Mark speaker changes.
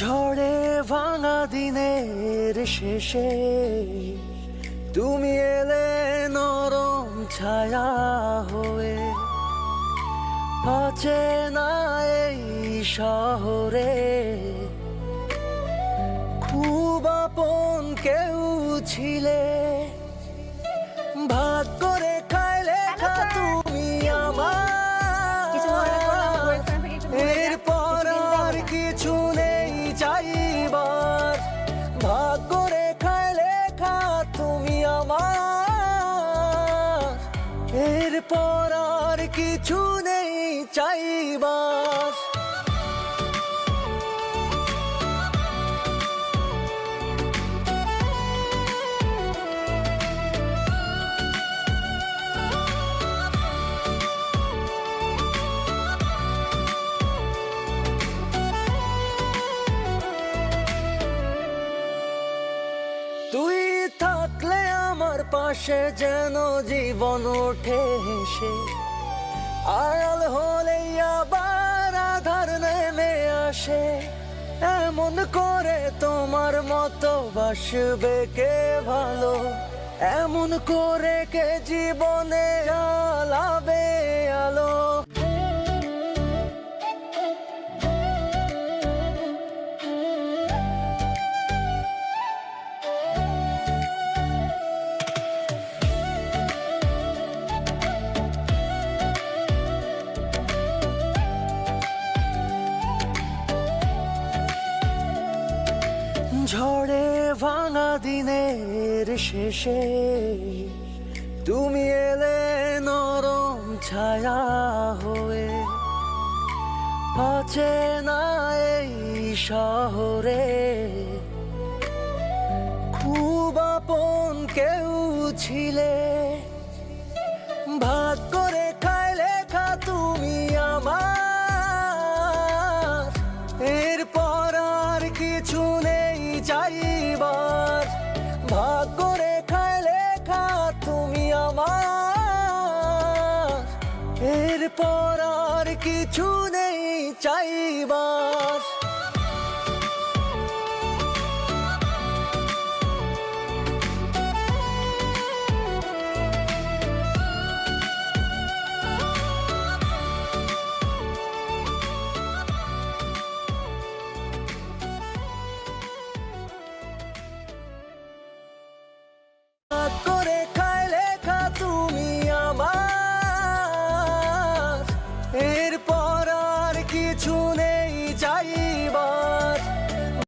Speaker 1: ঝড়ে ভাঙা দিনের শেষে তুমি এলে নরম ছায়া হয়ে। আছে না এই শহরে খুব আপন কেউ ছিলে। এরপর আর কিছু নেই চাইবার। পাশে যেন জীবন ওঠে হেসে। আড়াল হলে আবার আধার নেমে আসে। এমন করে তোমার মতো বাসবে কে ভালো? এমন করে কে জীবনে জ্বালাবে আলো? ঝড়ে ভাঙা দিনের শেষে তুমি এলে নরম ছায়া হয়ে। আছে না এই শহরে। খুব আপন কেউ ছিলে। এরপর আর কিছু নেই চাইবার।